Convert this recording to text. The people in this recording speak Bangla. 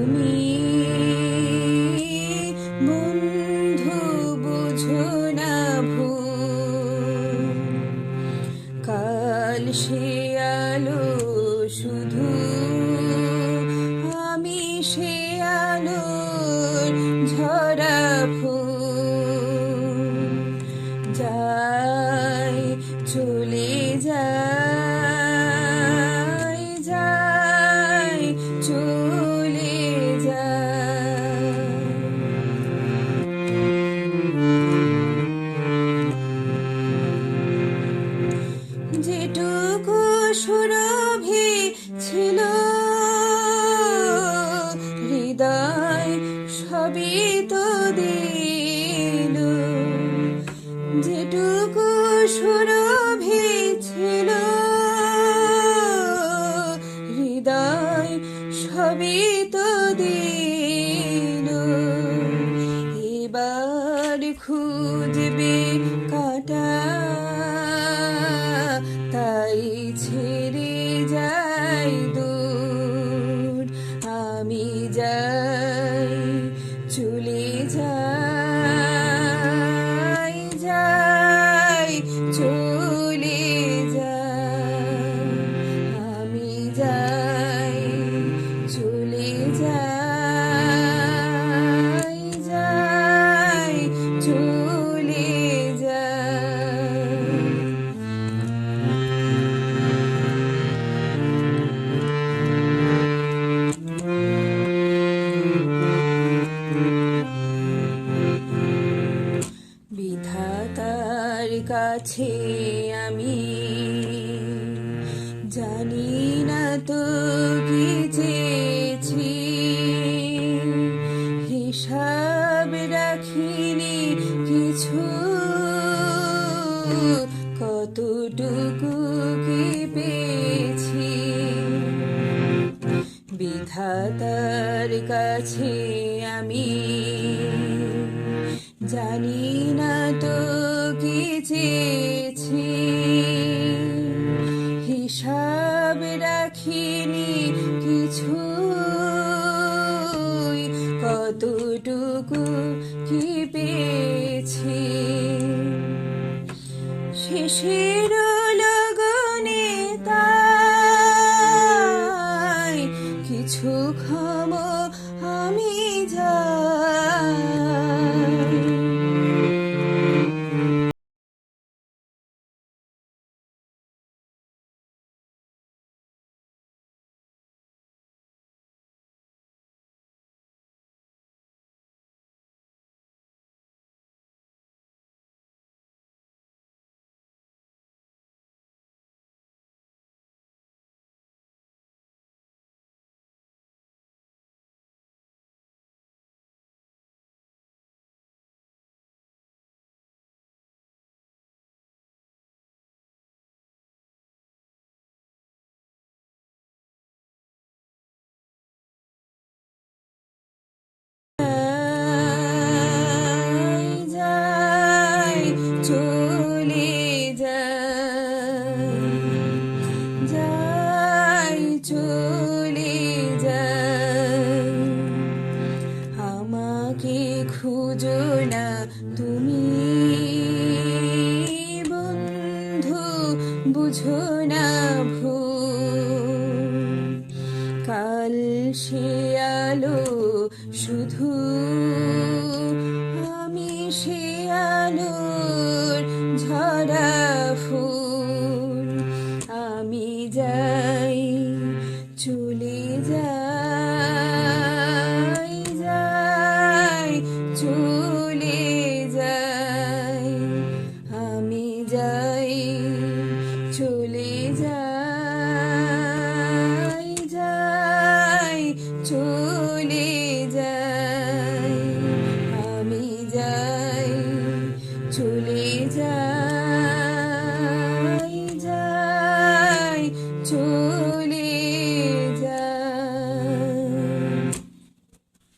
তুমি বন্ধু বুঝো না ভুল। কাল সে শুধু আমি সে আলো ঝরা ফুল। যাই সুরভি ছিল। হৃদয় সবই তো দিল। যেটুকু সুরভি ছিল, হৃদয় সবই তো দিল। এবার খুঁজবে কাছে আমি জানি না তো কি চেয়েছি। হিসাব রাখিনি কিছু। কতটুকু কি পেয়েছি? বিধাতার কাছে আমি জানি না তো কি চেয়েছি। হিসাব রাখিনি কিছু কতটুকু কি পেয়েছি। শেষের লগনে তাই কিছু ক্ষম আমি বন্ধু, বুঝো না ভুল। কাল সে শুধু আমি সে আলোর ঝরা আমি যাই, চলে যাই যাই, চলে যাই।